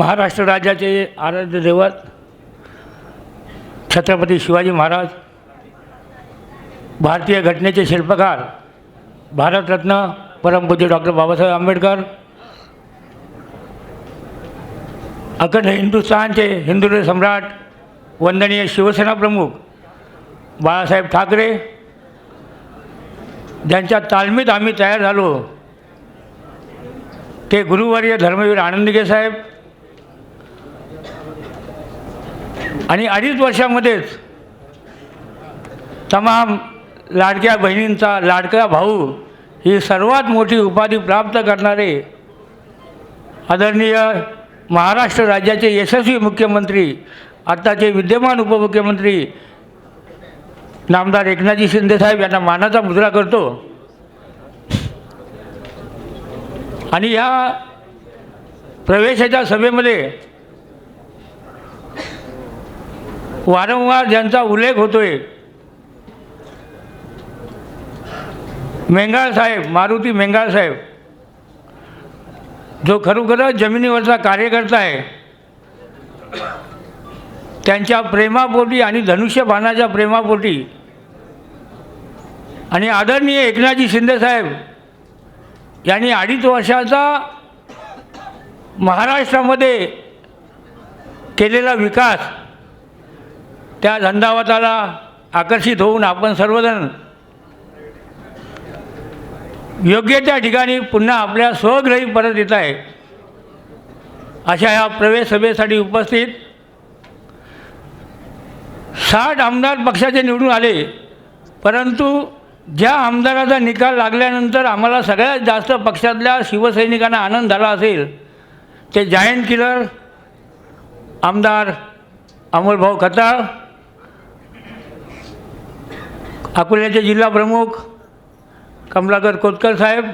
महाराष्ट्र राज्याचे आराध्य दैवत छत्रपती शिवाजी महाराज भारतीय घटनेचे शिल्पकार भारतरत्न परमपूज्य डॉक्टर बाबासाहेब आंबेडकर अखंड हिंदुस्थानचे हिंदू सम्राट वंदनीय शिवसेना प्रमुख बाळासाहेब ठाकरे ज्यांच्या तालमीत आम्ही तयार झालो ते गुरुवर्य धर्मवीर आनंदगे साहेब आणि अडीच वर्षामध्येच तमाम लाडक्या बहिणींचा लाडका भाऊ ही सर्वात मोठी उपाधी प्राप्त करणारे आदरणीय महाराष्ट्र राज्याचे यशस्वी मुख्यमंत्री आत्ताचे विद्यमान उपमुख्यमंत्री नामदार एकनाथजी शिंदेसाहेब यांना मानाचा मुद्रा करतो. आणि या प्रवेशाच्या सभेमध्ये वारंवार ज्यांचा उल्लेख होतोय. मेंगाळ साहेब मारुती मेंगाळ साहेब जो खरोखरच जमिनीवरचा कार्यकर्ता आहे त्यांच्या प्रेमापोटी आणि धनुष्यबाणाच्या प्रेमापोटी आणि आदरणीय एकनाथजी शिंदेसाहेब यांनी अडीच वर्षाचा महाराष्ट्रामध्ये केलेला विकास त्या धंदावताला आकर्षित होऊन आपण सर्वजण योग्य त्या ठिकाणी पुन्हा आपल्या स्वग्रही परत येत आहे. अशा ह्या प्रवेश सभेसाठी उपस्थित साठ आमदार पक्षाचे निवडून आले परंतु ज्या आमदाराचा निकाल लागल्यानंतर आम्हाला सगळ्यात जास्त पक्षातल्या शिवसैनिकांना आनंद झाला असेल ते जायंट किलर आमदार अमोलभाऊ खताळ अकोल्याचे जिल्हा प्रमुख कमलाकर कोतकर साहेब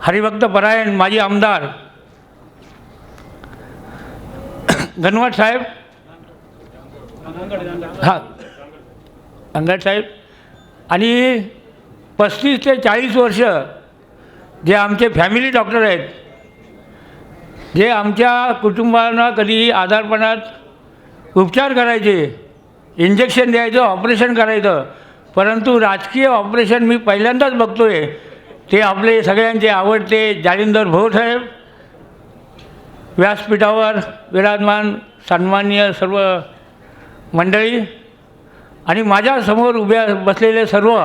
हरिभक्त परायण माजी आमदार. धनवट साहेब. हां. अंगड साहेब. आणि पस्तीस ते चाळीस वर्ष जे आमचे फॅमिली डॉक्टर आहेत जे आमच्या कुटुंबांना कधी आजारपणात उपचार करायचे इंजेक्शन द्यायचं ऑपरेशन करायचं. परंतु राजकीय ऑपरेशन मी पहिल्यांदाच बघतो आहे ते आपले सगळ्यांचे आवडते जालिंदर भाऊसाहेब व्यासपीठावर विराजमान सन्माननीय सर्व मंडळी आणि माझ्यासमोर उभ्या बसलेले सर्व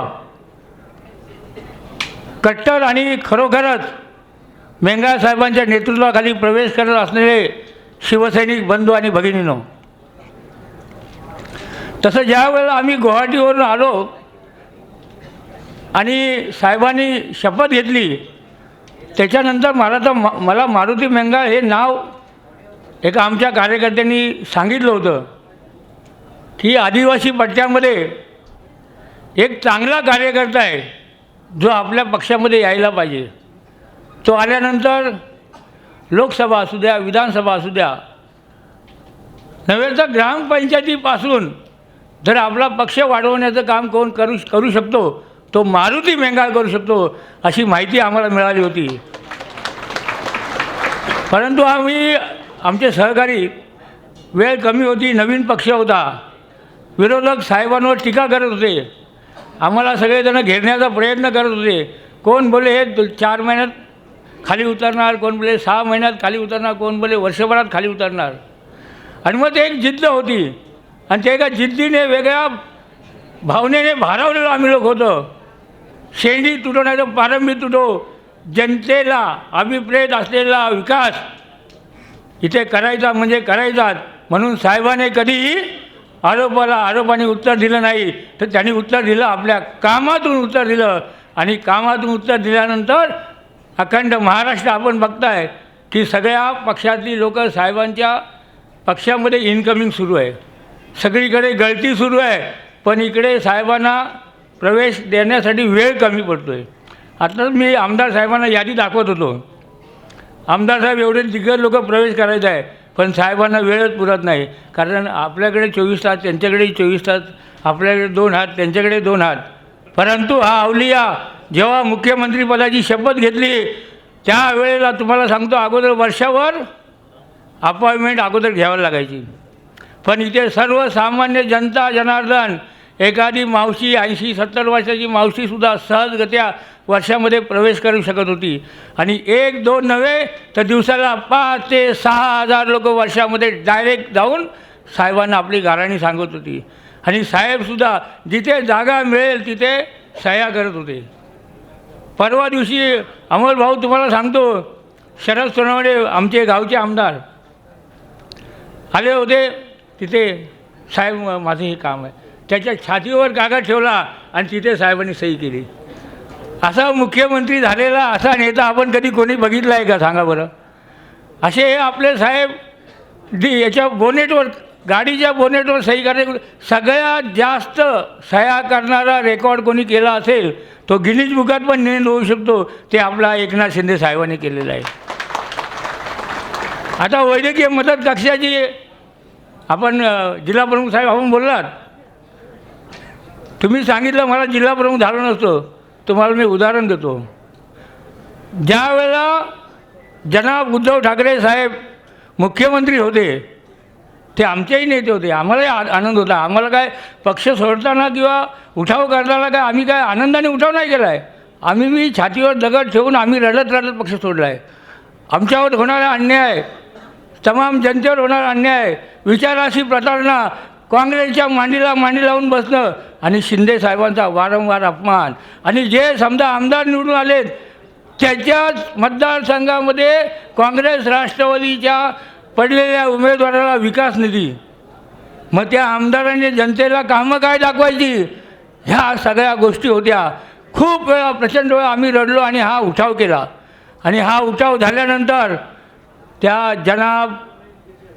कट्टर आणि खरोखरच मेंगा साहेबांच्या नेतृत्वाखाली प्रवेश करत असलेले शिवसैनिक बंधू आणि भगिनीनो तसं ज्या वेळेला आम्ही गुवाहाटीवरून आलो आणि साहेबांनी शपथ घेतली त्याच्यानंतर मला तर म मला मारुती मेंगाळ हे नाव एका आमच्या कार्यकर्त्यांनी सांगितलं होतं. की आदिवासी पट्ट्यामध्ये एक चांगला कार्यकर्ता आहे जो आपल्या पक्षामध्ये यायला पाहिजे. तो आल्यानंतर लोकसभा असू द्या विधानसभा असू द्या नव्हे तर ग्रामपंचायतीपासून जर आपला पक्ष वाढवण्याचं काम कोण करू करू शकतो तो मारुती मेंगाळ करू शकतो अशी माहिती आम्हाला मिळाली होती. परंतु आम्ही आमचे सहकारी वेळ कमी होती नवीन पक्ष होता. विरोधक साहेबांवर टीका करत होते. आम्हाला सगळेजणं घेरण्याचा प्रयत्न करत होते. कोण बोले हे चार महिन्यात खाली उतरणार कोण बोले सहा महिन्यात खाली उतरणार कोण बोले वर्षभरात खाली उतरणार. आणि मग ते एक जिद्द होती. आणि ते एका जिद्दीने वेगळ्या भावनेने भारावलेलो आम्ही लोक होतो. शेंडी तुटो नाही तर पारंबी तुटो. जनतेला अभिप्रेत असलेला विकास इथे करायचा म्हणजे करायचाच. म्हणून साहेबाने कधीही आरोपाला आरोपाने उत्तर दिलं नाही. तर त्यांनी उत्तर दिलं आपल्या कामातून उत्तर दिलं. आणि कामातून उत्तर दिल्यानंतर अखंड महाराष्ट्र आपण बघताय की सगळ्या पक्षातली लोकं साहेबांच्या पक्षामध्ये इन्कमिंग सुरू आहे. सगळीकडे गळती सुरू आहे पण इकडे साहेबांना प्रवेश देण्यासाठी वेळ कमी पडतो आहे आता मी आमदार साहेबांना यादी दाखवत होतो. आमदार साहेब एवढे दिग्गज लोक प्रवेश करायचं आहे पण साहेबांना वेळच पुरत नाही. कारण आपल्याकडे चोवीस तास त्यांच्याकडे चोवीस तास आपल्याकडे दोन हात त्यांच्याकडे दोन हात. परंतु हा अवलिया जेव्हा मुख्यमंत्रीपदाची शपथ घेतली त्यावेळेला तुम्हाला सांगतो अगोदर वर्षावर अपॉइंटमेंट अगोदर घ्यावं लागायची. पण इथे सर्वसामान्य जनता जनार्दन एखादी मावशी ऐंशी सत्तर वर्षाची मावशीसुद्धा सहजगत्या वर्षामध्ये प्रवेश करू शकत होती. आणि एक दोन नव्हे तर दिवसाला पाच ते सहा हजार लोक वर्षामध्ये डायरेक्ट जाऊन साहेबांना आपली गाराणी सांगत होती. आणि साहेबसुद्धा जिथे जागा मिळेल तिथे सह्या करत होते. परवा दिवशी अमोल भाऊ तुम्हाला सांगतो शरद सोनवणे आमचे गावचे आमदार. आले होते तिथे साहेब माझं हे काम आहे. त्याच्या छातीवर कागद ठेवला आणि तिथे साहेबांनी सही केली. असा मुख्यमंत्री झालेला असा नेता आपण कधी कोणी बघितला आहे का? सांगा बरं. असे हे आपले साहेब डी याच्या बोनेटवर गाडीच्या बोनेटवर सही करणे सगळ्यात जास्त सह्या करणारा रेकॉर्ड कोणी केला असेल तो गिनीज बुकात पण नोंद होऊ शकतो. ते आपला एकनाथ शिंदे साहेबांनी केलेला आहे. आता वैद्यकीय मदत कक्षाची आपण जिल्हा प्रमुख साहेब आपण बोललात. तुम्ही सांगितलं मला जिल्हा प्रमुख झालो नसतो. तुम्हाला मी उदाहरण देतो. ज्यावेळेला जनाब उद्धव ठाकरे साहेब मुख्यमंत्री होते ते आमचेही नेते होते. आम्हालाही आ आनंद होता. आम्हाला काय पक्ष सोडताना किंवा उठाव करताना काय आम्ही काय आनंदाने उठाव नाही केला आहे आम्ही मी छातीवर दगड ठेवून आम्ही रडत रडत पक्ष सोडला आहे आमच्यावर होणारा अन्याय तमाम जनतेवर होणार अन्याय विचाराशी प्रतारणा काँग्रेसच्या मांडीला मांडी लावून बसणं आणि शिंदे साहेबांचा वारंवार अपमान. आणि जे समजा आमदार निवडून आलेत त्याच्याच मतदारसंघामध्ये काँग्रेस राष्ट्रवादीच्या पडलेल्या उमेदवाराला विकास निधी. मग त्या आमदारांनी जनतेला कामं काय दाखवायची? ह्या सगळ्या गोष्टी होत्या. खूप वेळा प्रचंड वेळा आम्ही रडलो आणि हा उठाव केला. आणि हा उठाव झाल्यानंतर त्या जनाब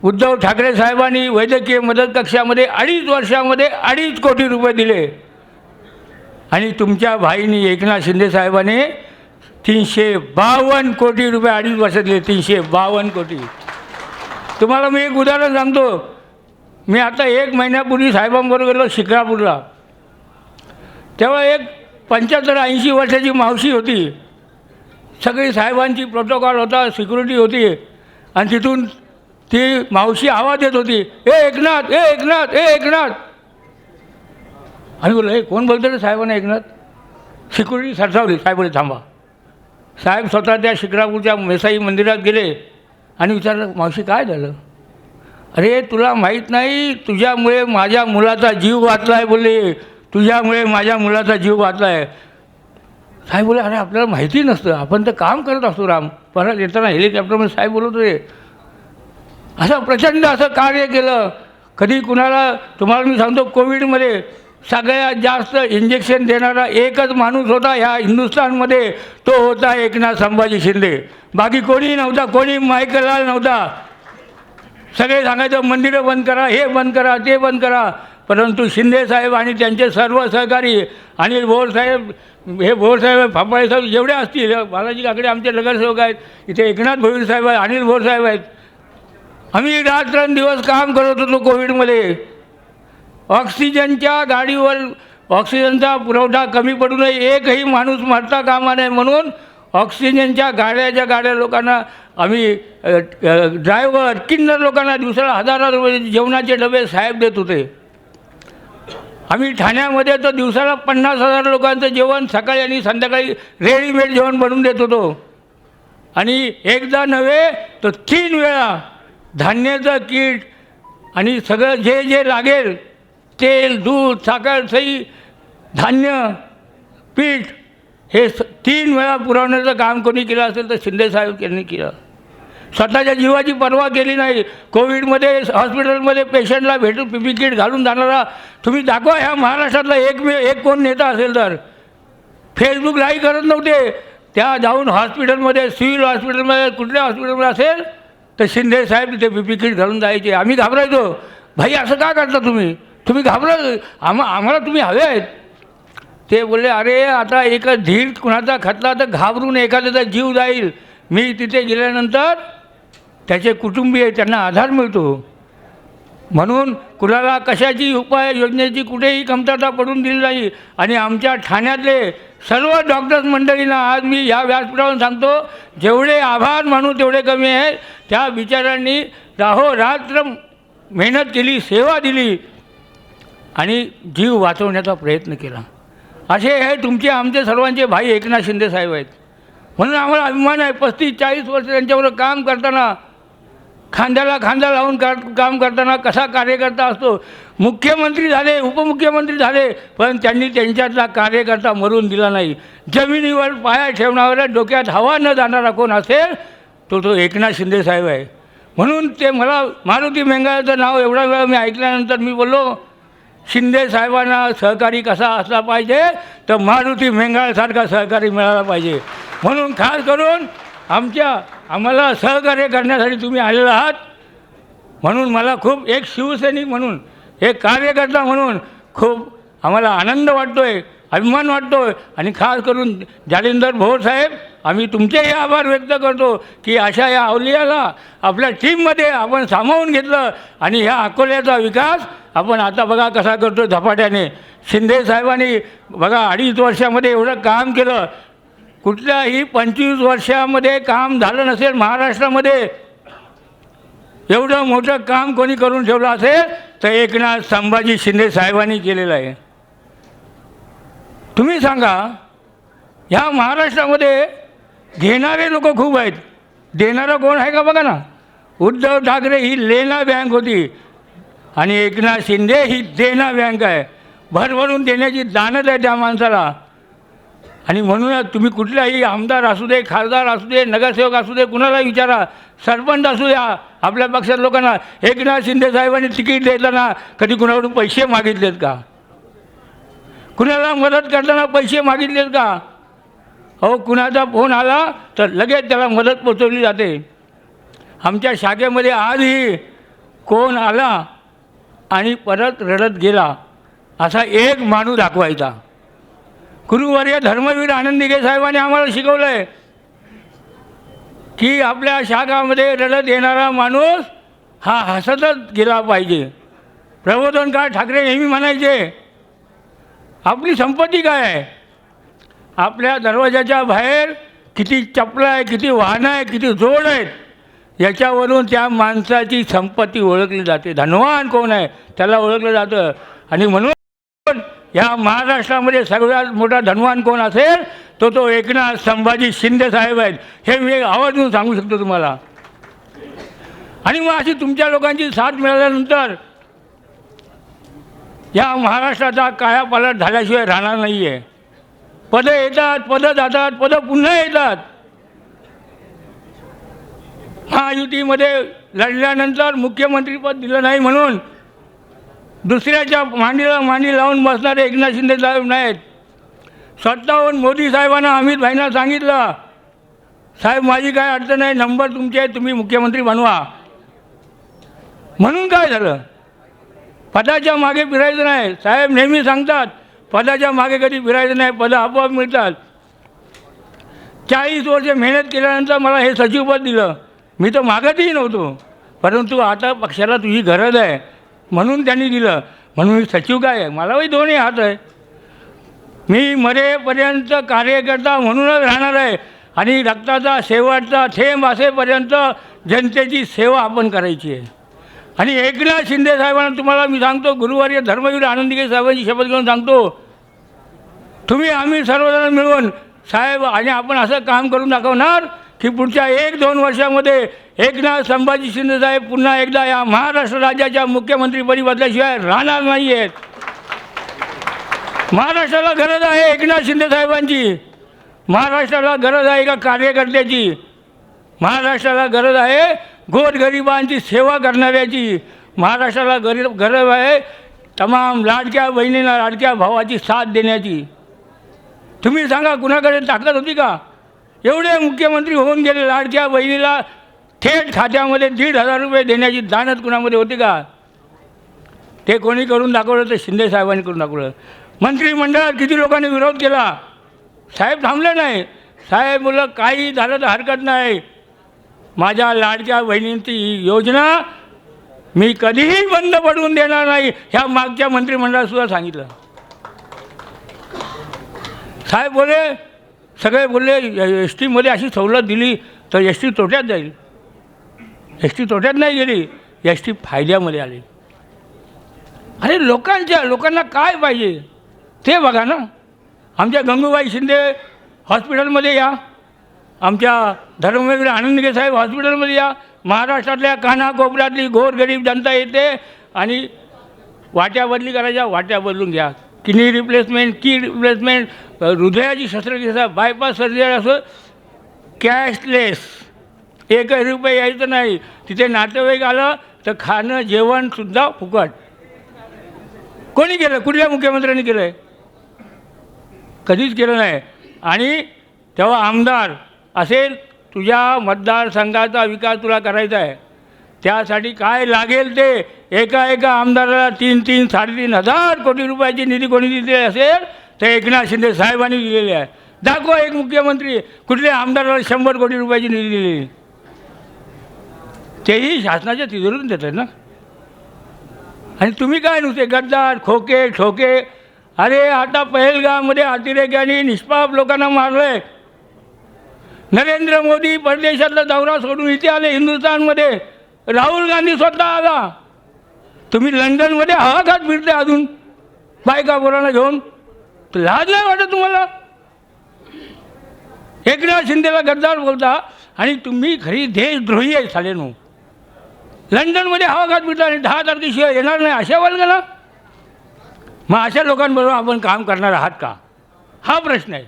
उद्धव ठाकरे साहेबांनी वैद्यकीय मदत कक्षामध्ये अडीच वर्षामध्ये अडीच कोटी रुपये दिले. आणि तुमच्या भाईनी एकनाथ शिंदे साहेबाने तीनशे बावन्न कोटी रुपये अडीच वर्षात दिले. तीनशे बावन्न कोटी. तुम्हाला मी एक उदाहरण सांगतो. मी आता एक महिन्यापूर्वी साहेबांबरोबर गेलो शिक्रापूरला. तेव्हा एक पंच्याहत्तर ऐंशी वर्षाची मावशी होती. सगळी साहेबांची प्रोटोकॉल होता सिक्युरिटी होती. आणि तिथून ती मावशी आवाज येत होती ए एकनाथ ए एकनाथ ए एकनाथ. आम्ही बोललो हे कोण बोलतो रे साहेबांना एकनाथ? सिक्युरिटी सरसावली साहेब थांबा. साहेब स्वतः त्या शिक्रापूरच्या मेसाई मंदिरात गेले आणि विचारलं मावशी काय झालं? अरे तुला माहीत नाही तुझ्यामुळे माझ्या मुलाचा जीव वाचला आहे बोलले. तुझ्यामुळे माझ्या मुलाचा जीव वाचला आहे साहेब बोले अरे आपल्याला माहिती नसतं. आपण तर काम करत असतो राम. परत येताना हेलिकॉप्टरमध्ये साहेब बोलत होते. असं प्रचंड असं कार्य केलं. कधी कुणाला तुम्हाला मी सांगतो कोविडमध्ये सगळ्यात जास्त इंजेक्शन देणारा एकच माणूस होता ह्या हिंदुस्थानमध्ये. तो होता एकनाथ संभाजी शिंदे. बाकी कोणी नव्हता कोणी मायकलाल नव्हता. सगळे सांगायचं मंदिरं बंद करा हे बंद करा ते बंद करा. परंतु शिंदे साहेब आणि त्यांचे सर्व सहकारी अनिल भोरसाहेब हे भोरसाहेब फापाळेसाहेब जेवढे असतील बालाजी काकडे आमचे नगरसेवक आहेत इथे एकनाथ भोईर साहेब आहेत अनिल भोरसाहेब आहेत. आम्ही रात्रंदिवस काम करत होतो कोविडमध्ये. ऑक्सिजनच्या गाडीवर ऑक्सिजनचा पुरवठा कमी पडू नये एकही माणूस मरता कामा नये म्हणून ऑक्सिजनच्या गाड्याच्या गाड्या लोकांना आम्ही ड्रायव्हर किन्नर लोकांना दिवसाला हजार हजार रुपये जेवणाचे डबे साहेब देत होते. आम्ही ठाण्यामध्ये तर दिवसाला पन्नास हजार लोकांचं जेवण सकाळी आणि संध्याकाळी रेडीमेड जेवण बनवून देत होतो. आणि एकदा नव्हे तर तीन वेळा धान्याचं कीट आणि सगळं जे जे लागेल तेल दूध साखर सई धान्य पीठ हे स तीन वेळा पुरवण्याचं काम कोणी केलं असेल तर शिंदेसाहेब यांनी केलं. स्वतःच्या जीवाची पर्वा केली नाही. कोविडमध्ये हॉस्पिटलमध्ये पेशंटला भेटून पी पी किट घालून जाणारा तुम्ही दाखवा ह्या महाराष्ट्रातला एक एक कोण नेता असेल तर. फेसबुक लाई करत नव्हते. त्या जाऊन हॉस्पिटलमध्ये सिव्हिल हॉस्पिटलमध्ये कुठल्या हॉस्पिटलमध्ये असेल तर शिंदे साहेब तिथे पी पी किट घालून जायचे. आम्ही घाबरायचो. भाई असं का करता तुम्ही? तुम्ही घाबरा आम्हा आम्हाला तुम्ही हवे आहेत. ते बोलले अरे आता एक धीर कुणाचा खतला तर घाबरून एखाद्याचा जीव जाईल. मी तिथे गेल्यानंतर त्याचे कुटुंबीय त्यांना आधार मिळतो. म्हणून कुणाला कशाची उपाय योजनेची कुठेही कमतरता पडून दिली नाही आणि आमच्या ठाण्यातले सर्व डॉक्टर्स मंडळींना आज मी या व्यासपीठावरून सांगतो जेवढे आभार मानू तेवढे कमी आहेत त्या बिचाऱ्यांनी राहोरात्र मेहनत केली सेवा दिली आणि जीव वाचवण्याचा प्रयत्न केला. असे हे तुमचे आमचे सर्वांचे भाई एकनाथ शिंदे साहेब आहेत. म्हणून आम्हाला अभिमान आहे पस्तीस चाळीस वर्ष त्यांच्याबरोबर काम करताना खांद्याला खांदा लावून का काम करताना कसा कार्यकर्ता असतो? मुख्यमंत्री झाले उपमुख्यमंत्री झाले पण त्यांनी त्यांच्यातला कार्यकर्ता मरून दिला नाही. जमिनीवर पाया ठेवणाऱ्या डोक्यात हवा न जाणारा कोण असेल तो तो एकनाथ शिंदे साहेब आहे. म्हणून ते मला मारुती मेंगाळचं नाव एवढा वेळा मी ऐकल्यानंतर मी बोललो शिंदे साहेबांना सहकारी कसा असला पाहिजे तर मारुती मेंगाळसारखा सहकारी मिळाला पाहिजे. म्हणून खास करून आमच्या आम्हाला सहकार्य करण्यासाठी तुम्ही आलेला आहात. म्हणून मला खूप एक शिवसैनिक म्हणून एक कार्यकर्ता म्हणून खूप आम्हाला आनंद वाटतो आहे अभिमान वाटतो आहे आणि खास करून जालिंदर भोर साहेब आम्ही तुमचेही आभार व्यक्त करतो की अशा या अवलियाला आपल्या टीममध्ये आपण सामावून घेतलं. आणि ह्या अकोल्याचा विकास आपण आता बघा कसा करतो झपाट्याने. शिंदे साहेबांनी बघा अडीच वर्षामध्ये एवढं काम केलं. कुठल्याही पंचवीस वर्षामध्ये काम झालं नसेल महाराष्ट्रामध्ये एवढं मोठं काम कोणी करून ठेवलं असेल तर एकनाथ संभाजी शिंदे साहेबांनी केलेलं आहे. तुम्ही सांगा ह्या महाराष्ट्रामध्ये घेणारे लोक खूप आहेत. देणारं कोण आहे का बघा ना? उद्धव ठाकरे ही लेना बँक होती आणि एकनाथ शिंदे ही देना बँक आहे. भरभरून देण्याची दानत आहे त्या माणसाला. आणि म्हणूनच तुम्ही कुठलाही आमदार असू दे खासदार असू दे नगरसेवक असू दे कुणाला विचारा. सरपंच असू द्या आपल्या पक्षात लोकांना एकनाथ शिंदे साहेबांनी तिकीट देताना कधी कुणाकडून पैसे मागितलेत का? कुणाला मदत करताना पैसे मागितलेत का? अहो कुणाचा फोन आला तर लगेच त्याला मदत पोचवली जाते. आमच्या शाखेमध्ये आजही कोण आला आणि परत रडत गेला असा एक माणूस दाखवायचा. गुरुवर्य धर्मवीर आनंदिगे साहेबांनी आम्हाला शिकवलं आहे की आपल्या शाखामध्ये रडत येणारा माणूस हा हसतच गेला पाहिजे. प्रबोधनकार ठाकरे नेहमी म्हणायचे आपली संपत्ती काय आहे? आपल्या दरवाजाच्या बाहेर किती चपला आहे किती वाहनं आहे किती जोड आहेत? याच्यावरून त्या माणसाची संपत्ती ओळखली जाते. धनवान कोण आहे? त्याला ओळखलं जातं. आणि म्हणून या महाराष्ट्रामध्ये सगळ्यात मोठा धनवान कोण असेल तो तो एकनाथ संभाजी शिंदे साहेब आहेत. हे मी आवर्जून सांगू शकतो तुम्हाला. आणि मग अशी तुमच्या लोकांची साथ मिळाल्यानंतर या महाराष्ट्राचा कायापालट झाल्याशिवाय राहणार नाही आहे पदं येतात पदं जातात पदं पुन्हा येतात. महायुतीमध्ये लढल्यानंतर मुख्यमंत्रीपद दिलं नाही म्हणून दुसऱ्याच्या मांडीला मांडी लावून बसणारे एकनाथ शिंदे साहेब नाहीत. स्वतःहून मोदी साहेबांना अमित भाईंना सांगितलं. साहेब माझी काय अडचण आहे? नंबर तुमचे आहेत तुम्ही मुख्यमंत्री बनवा. म्हणून काय झालं? पदाच्या मागे फिरायचं नाही. साहेब नेहमी सांगतात पदाच्या मागे कधी फिरायचं नाही पदं आपोआप मिळतात. चाळीस वर्ष मेहनत केल्यानंतर मला हे सचिवपद दिलं. मी तर मागतही नव्हतो. परंतु आता पक्षाला तुझी गरज आहे. म्हणून त्यांनी दिलं. म्हणून मी सचिव काय आहे. मलाही दोन्ही हात आहे. मी मरेपर्यंत कार्यकर्ता म्हणूनच राहणार आहे. आणि रक्ताचा शेवटचा थेंब असेपर्यंत जनतेची सेवा आपण करायची आहे. आणि एकनाथ शिंदे साहेबांना तुम्हाला मी सांगतो गुरुवारी धर्मवीर आनंदीगे साहेबांची शपथ घेऊन सांगतो तुम्ही आम्ही सर्वजण मिळून साहेब आणि आपण असं काम करून दाखवणार की पुढच्या एक दोन वर्षामध्ये एकनाथ संभाजी शिंदेसाहेब पुन्हा एकदा या महाराष्ट्र राज्याच्या मुख्यमंत्रीपदी बदल्याशिवाय राहणार नाही आहेत महाराष्ट्राला गरज आहे एकनाथ शिंदेसाहेबांची महाराष्ट्राला गरज आहे एका कार्यकर्त्याची. महाराष्ट्राला गरज आहे गोरगरिबांची सेवा करणाऱ्याची. महाराष्ट्राला गरीब गरज आहे तमाम लाडक्या बहिणीला लाडक्या भावाची साथ देण्याची. तुम्ही सांगा कुणाकडे ताकद होती का? एवढे मुख्यमंत्री होऊन गेले लाडक्या बहिणीला थेट खात्यामध्ये दीड हजार रुपये देण्याची दानत कुणामध्ये होती का? ते कोणी करून दाखवलं तर शिंदे साहेबांनी करून दाखवलं. मंत्रिमंडळात किती लोकांनी विरोध केला? साहेब थांबले नाही. साहेब मुलं काही झालं तर हरकत नाही. माझ्या लाडक्या बहिणींची ही योजना मी कधीही बंद पडून देणार नाही. ह्या मागच्या मंत्रिमंडळातसुद्धा सांगितलं. साहेब बोले सगळे बोलले एस टीमध्ये अशी सवलत दिली तर एस टी तोट्यात जाईल. एस टी तोट्यात नाही गेली एस टी फायद्यामध्ये आली. अरे लोकांच्या लोकांना काय पाहिजे? ते बघा ना. आमच्या गंगूबाई शिंदे हॉस्पिटलमध्ये या. आमच्या धर्मवीर आनंदगे साहेब हॉस्पिटलमध्ये या. महाराष्ट्रातल्या कानाकोपऱ्यातली गोरगरीब जनता येते आणि वाट्या बदली करायच्या वाट्या बदलून घ्या. किडनी रिप्लेसमेंट की रिप्लेसमेंट हृदयाची शस्त्रक्रिया बायपास सर्जरी असं कॅशलेस एकही रुपये यायचं नाही. तिथे नातेवाईक आलं तर खाणं जेवणसुद्धा फुकट. कोणी केलं? कुठल्या मुख्यमंत्र्यांनी केलं आहे कधीच केलं नाही. आणि तेव्हा आमदार असेल तुझ्या मतदारसंघाचा विकास तुला करायचा आहे. त्यासाठी काय लागेल ते एका एका आमदाराला तीन तीन साडेतीन हजार कोटी रुपयाची निधी कोणी दिली असेल तर एकनाथ शिंदे साहेबांनी दिलेली आहे. दाखवा एक मुख्यमंत्री कुठल्या आमदाराला शंभर कोटी रुपयाची निधी दिलेली. तेही शासनाच्या तिजोरीतून देतात ना? आणि तुम्ही काय नुसते गद्दार खोके ठोके? अरे आता पहलगावमध्ये अतिरेक्यांनी निष्पाप लोकांना मारलंय. नरेंद्र मोदी परदेशातला दौरा सोडून इथे आले हिंदुस्थानमध्ये. राहुल गांधी स्वतः आला. तुम्ही लंडनमध्ये हवाखात फिरते अजून. बायका पोरांना घेऊन. लाज नाही वाटत तुम्हाला? एकनाथ शिंदेला गद्दार बोलता आणि तुम्ही खरी देशद्रोही आहे सालेनो. लंडनमध्ये हवा घात फिरता आणि दहा तारखेशिवाय येणार नाही अशा ना? मग अशा लोकांबरोबर आपण काम करणार आहात का? हा प्रश्न आहे.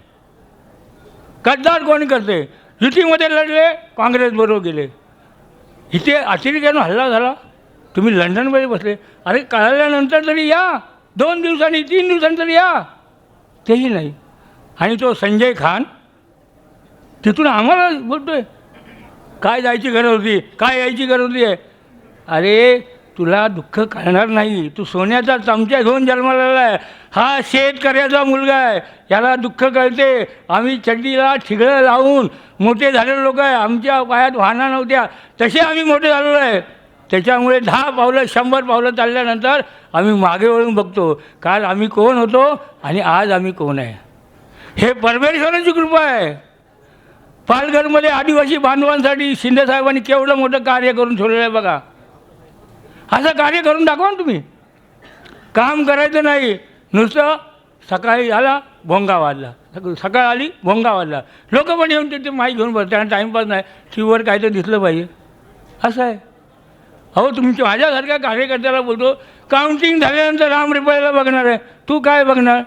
गद्दार कोणी करते? युतीमध्ये लढले काँग्रेसबरोबर गेले. इथे अतिरेक्यानं हल्ला झाला. तुम्ही लंडनमध्ये बसले. अरे कळल्यानंतर तरी या. दोन दिवसांनी तीन दिवसांनी तरी या. तेही नाही. आणि तो संजय खान तिथून आम्हाला बोलतोय. काय जायची गरज होती? काय यायची गरज होती? आहे अरे तुला दुःख कळणार नाही. तू सोन्याचा चमचा घेऊन जन्माला आहे. हा शेतकऱ्याचा मुलगा आहे. याला दुःख कळते. आम्ही चड्डीला ठिगळं लावून मोठे झालेले लोक आहे. आमच्या पायात वाहना नव्हत्या. तसे आम्ही मोठे झालेलो आहे. त्याच्यामुळे दहा पावलं शंभर पावलं चालल्यानंतर आम्ही मागे वळून बघतो काल आम्ही कोण होतो आणि आज आम्ही कोण आहे. हे परमेश्वराची कृपा आहे. पालघरमध्ये आदिवासी बांधवांसाठी शिंदेसाहेबांनी केवढं मोठं कार्य करून ठेवलेलं आहे बघा. असं कार्य करून दाखवा ना तुम्ही. काम करायचं नाही. नुसतं सकाळी आला भोंगा वाजला. सकाळ आली भोंगा वाजला. लोक पण येऊन तिथे माहीत घेऊन बसतात आणि टाईमपास नाही. टीव्हीवर काय तर दिसलं पाहिजे. असं आहे. अहो तुमच्या माझ्यासारख्या कार्यकर्त्याला बोलतो काउंटिंग झाल्यानंतर राम रिपायला बघणार आहे. तू काय बघणार?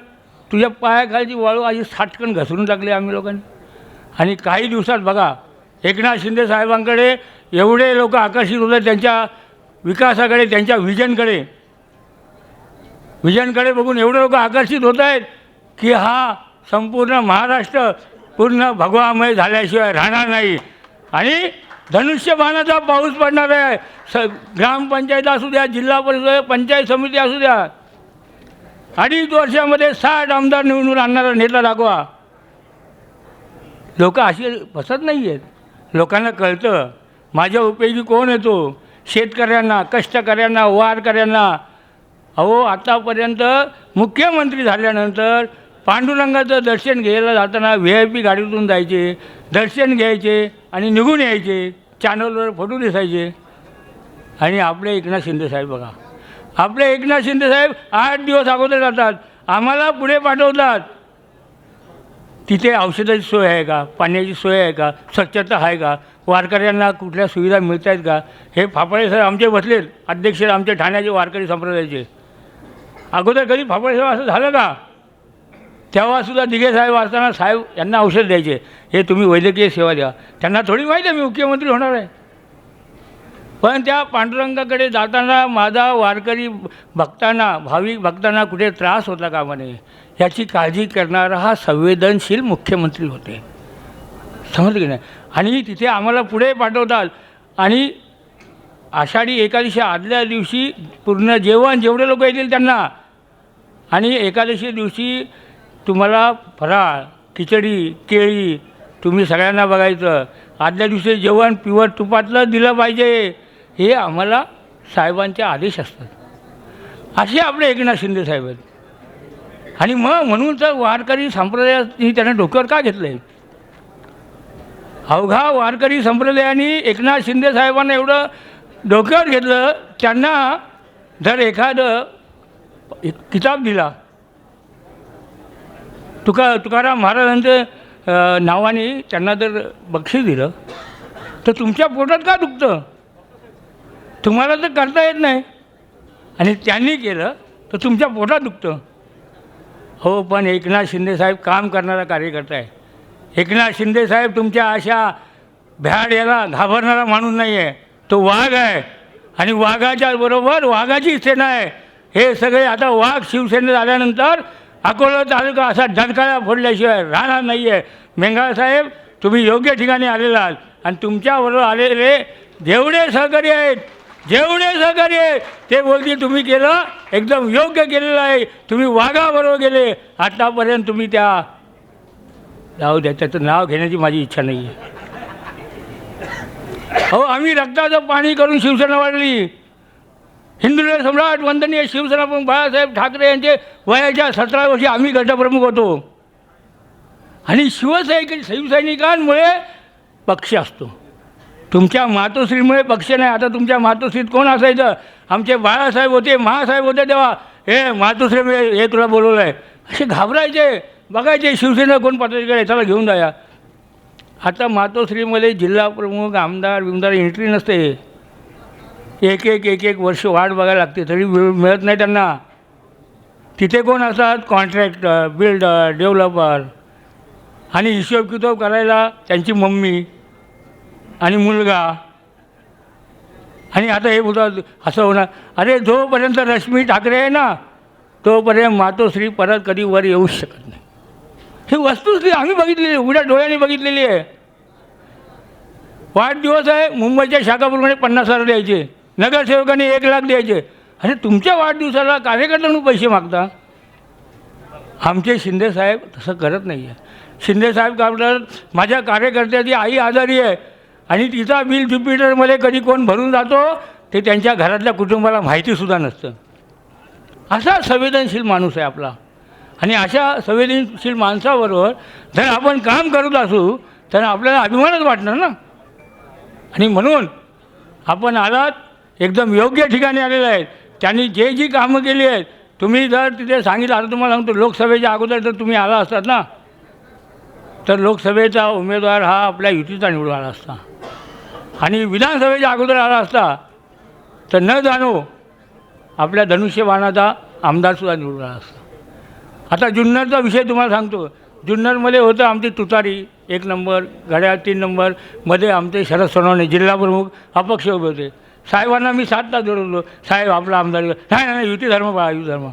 तुझ्या पायाखालची वाळू आधी साठकन घसरून टाकली आम्ही लोकांनी. आणि काही दिवसात बघा एकनाथ शिंदे साहेबांकडे एवढे लोक आकर्षित होते त्यांच्या विकासाकडे त्यांच्या विजनकडे विजनकडे बघून एवढे लोक आकर्षित होत आहेत की हा संपूर्ण महाराष्ट्र पूर्ण भगवामय झाल्याशिवाय राहणार नाही. आणि धनुष्यबाणाचा पाऊस पडणार आहे. स ग्रामपंचायत असू द्या जिल्हा परिषद पंचायत समिती असू द्या. अडीच वर्षामध्ये साठ आमदार निवडून आणणारा नेता दाखवा. लोक अशी बसत नाही आहेत लोकांना कळतं माझ्या उपयोगी कोण येतो शेतकऱ्यांना कष्टकऱ्यांना वारकऱ्यांना. अहो आतापर्यंत मुख्यमंत्री झाल्यानंतर पांडुरंगाचं दर्शन घ्यायला जाताना व्ही आय पी गाडीतून जायचे दर्शन घ्यायचे आणि निघून यायचे चॅनलवर फोटो दिसायचे. आणि आपले एकनाथ शिंदेसाहेब बघा. आपले एकनाथ शिंदेसाहेब आठ दिवस अगोदर जातात आम्हाला पुढे पाठवतात. तिथे औषधाची सोय आहे का? पाण्याची सोय आहे का? स्वच्छता आहे का? वारकऱ्यांना कुठल्या सुविधा मिळत आहेत का? हे फाफळे सर आमचे बसलेत. अध्यक्ष आमचे ठाण्याचे वारकरी संप्रदायाचे. अगोदर कधी फाफळे साहेब असं झालं का? तेव्हासुद्धा दिघे साहेब असताना साहेब यांना औषध द्यायचे. हे तुम्ही वैद्यकीय सेवा द्या. त्यांना थोडी माहिती आहे मी मुख्यमंत्री होणार आहे. पण त्या पांडुरंगाकडे जाताना माझा वारकरी भक्तांना भाविक भक्तांना कुठे त्रास होता कामा नये याची काळजी करणारा हा संवेदनशील मुख्यमंत्री होते. समजलं की नाही? आणि तिथे आम्हाला पुढे पाठवतात. आणि आषाढी एकादशी आदल्या दिवशी पूर्ण जेवण जेवढे लोक येतील त्यांना. आणि एकादशी दिवशी तुम्हाला फराळ खिचडी केळी तुम्ही सगळ्यांना बघायचं. आदल्या दिवशी जेवण पिवट तुपातलं दिलं पाहिजे. हे आम्हाला साहेबांचे आदेश असतात. असे आपले एकनाथ शिंदे साहेब आहेत. आणि मग म्हणून तर वारकरी संप्रदायाने त्यांना डोक्यावर का घेतलं आहे अवघा वारकरी संप्रदायाने एकनाथ शिंदे साहेबांना एवढं डोक्यावर घेतलं त्यांना जर एखादं किताब दिला. तुका तुकाराम महाराजांचं नावाने त्यांना जर बक्षीस दिलं तर तुमच्या पोटात का दुखतं? तुम्हाला तर करता येत नाही. आणि त्यांनी केलं तर तुमच्या पोटात दुखतं. हो पण एकनाथ शिंदेसाहेब काम करणारा कार्यकर्ता आहे. एकनाथ शिंदेसाहेब तुमच्या अशा भ्याड याला घाबरणारा माणूस नाही आहे तो वाघ आहे. आणि वाघाच्या बरोबर वाघाची सेना आहे. हे सगळे आता वाघ शिवसेनेत आल्यानंतर अकोला तालुका असा डणकाळा फोडल्याशिवाय राहणार नाही आहे मेंगाळसाहेब तुम्ही योग्य ठिकाणी आलेला आहात. आणि तुमच्याबरोबर आलेले जेवढे सहकारी आहेत जेवढे सहकारी आहेत ते बोलतील तुम्ही केलं एकदम योग्य केलेलं आहे. तुम्ही वाघाबरोबर गेले. आतापर्यंत तुम्ही त्या जाऊ द्या त्याचं नाव घेण्याची माझी इच्छा नाही आहे अहो आम्ही रक्ताचं पाणी करून शिवसेना वाढली. हिंदुत्व सम्राट वंदनीय शिवसेना प्रमुख बाळासाहेब ठाकरे यांचे वयाच्या सतरा वर्षी आम्ही गटप्रमुख होतो. आणि शिवसैनिक शिवसैनिकांमुळे पक्ष असतो. तुमच्या मातोश्रीमुळे पक्ष नाही. आता तुमच्या मातोश्रीत कोण असायचं? आमचे बाळासाहेब होते महासाहेब होते तेव्हा. हे मातोश्री हे तुला बोलवलं आहे असे घाबरायचे. बघायचे शिवसेना कोण पत्रकार आहे घेऊन जाया. आता मातोश्रीमध्ये जिल्हा प्रमुख आमदार बिमदार एंट्री नसते. एक एक एक एक वर्ष वाट बघायला लागते तरी वेळ मिळत नाही त्यांना. तिथे कोण असतात? कॉन्ट्रॅक्टर बिल्डर डेव्हलपर आणि हिशोब किताब करायला त्यांची मम्मी आणि मुलगा. आणि आता हे बोलतात असं होणार. अरे जोपर्यंत रश्मी ठाकरे आहे ना तोपर्यंत मातोश्री परत कधी वर येऊच शकत ही वस्तुस्थिती आम्ही बघितलेली आहे, उघड्या डोळ्याने बघितलेली आहे. वाढदिवस आहे मुंबईच्या शाखाप्रमाणे पन्नास हजार द्यायचे नगरसेवकांनी एक लाख द्यायचे. अरे तुमच्या वाढदिवसाला कार्यकर्त्यांनी पैसे मागता? आमचे शिंदेसाहेब तसं करत नाही आहे शिंदेसाहेब काय म्हणतात माझ्या कार्यकर्त्याची आई आजारी आहे आणि तिचा बिल ज्युपिटरमध्ये कधी कोण भरून जातो ते त्यांच्या घरातल्या कुटुंबाला माहितीसुद्धा नसतं. असा संवेदनशील माणूस आहे आपला. आणि अशा संवेदनशील माणसाबरोबर जर आपण काम करत असू तर आपल्याला अभिमानच वाटणार ना? आणि म्हणून आपण आलात एकदम योग्य ठिकाणी आलेले आहेत. त्यांनी जे जी कामं केली आहेत तुम्ही जर तिथे सांगितलं आता तुम्हाला सांगतो लोकसभेच्या अगोदर जर तुम्ही आला असतात ना? तर लोकसभेचा उमेदवार हा आपल्या युतीचा निवडून आला असता. आणि विधानसभेच्या अगोदर आला असता तर न जाणो आपल्या धनुष्यबाणाचा आमदारसुद्धा निवडून आला असता. आता जुन्नरचा विषय तुम्हाला सांगतो. जुन्नरमध्ये होतं आमची तुतारी एक नंबर घड्याळ तीन नंबरमध्ये आमचे शरद सोनवणे जिल्हाप्रमुख अपक्ष उभे होते. साहेबांना मी सात तास जोडवलो. साहेब आपला आमदार नाही नाही युती धर्म बाळा युती धर्म.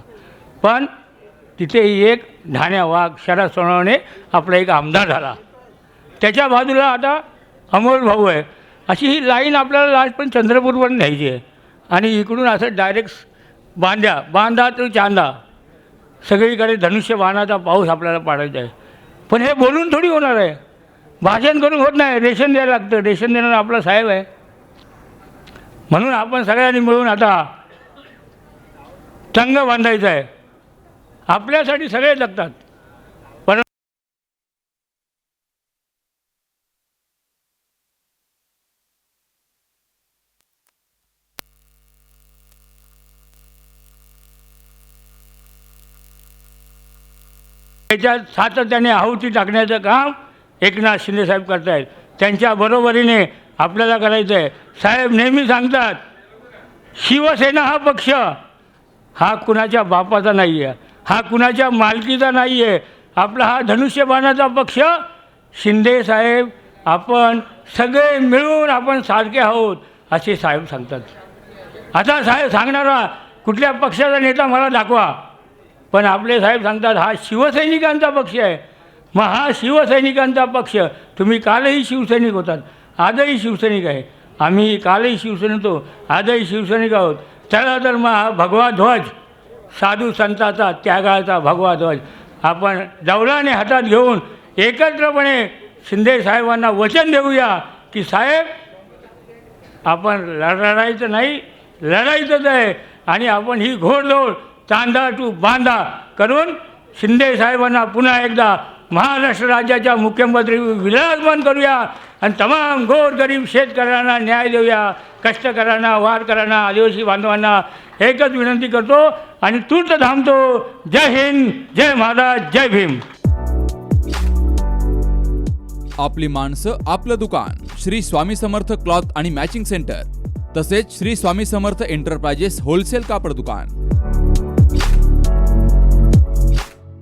पण तिथे एक ढाण्या वाघ शरद सोनवणे आपला एक आमदार झाला. त्याच्या बाजूला आता अमोल भाऊ आहे. अशी ही लाईन आपल्याला लास्ट पण चंद्रपूरवर न्यायची आहे. आणि इकडून असं डायरेक्ट बांध्या बांधा तो चांदा. सगळीकडे धनुष्य वाहनाचा पाऊस आपल्याला पाडायचा आहे. पण हे बोलून थोडी होणार आहे. भाषण करून होत नाही. रेशन द्यायला लागतं. रेशन देणारा आपला साहेब आहे. म्हणून आपण सगळ्यांनी मिळून आता चंग बांधायचं आहे. आपल्यासाठी सगळे जगतात पण त्याच्यात सातत्याने आहुती टाकण्याचं काम एकनाथ शिंदेसाहेब करत आहेत त्यांच्या बरोबरीने आपल्याला करायचं आहे. साहेब नेहमी सांगतात शिवसेना हा पक्ष हा कुणाच्या बापाचा नाही आहे हा कुणाच्या मालकीचा नाही आहे आपला हा धनुष्यबाणाचा पक्ष शिंदेसाहेब आपण सगळे मिळून आपण सारखे आहोत असे साहेब सांगतात. आता साहेब सांगणारा कुठल्या पक्षाचा नेता मला दाखवा. पण आपले साहेब सांगतात हा शिवसैनिकांचा पक्ष आहे. मग हा शिवसैनिकांचा पक्ष तुम्ही कालही शिवसैनिक होतात आजही शिवसैनिक आहे. आम्ही कालही शिवसैनिक होतो आजही शिवसैनिक आहोत. चला तर मग हा भगवा ध्वज साधू संताचा त्यागाचा भगवा ध्वज आपण दौलाने हातात घेऊन एकत्रपणे शिंदे साहेबांना वचन देऊया की साहेब आपण लढायचं नाही लढायचंच आहे आणि आपण ही घोडदौड चांदा टू बांधा करून शिंदे साहेबांना पुन्हा एकदा महाराष्ट्र राज्याच्या मुख्यमंत्री विराजमान करूया आणि तमाम गोरगरीब शेतकऱ्यांना न्याय देऊया कष्टकऱ्यांना वारकऱ्यांना आदिवासी बांधवांना एकच विनंती करतो आणि तूर्त थांबतो. जय हिंद जय महाराज जय भीम. आपली माणसं आपलं दुकान श्री स्वामी समर्थ क्लॉथ आणि मॅचिंग सेंटर तसेच श्री स्वामी समर्थ एंटरप्राइजेस होलसेल कापड दुकान.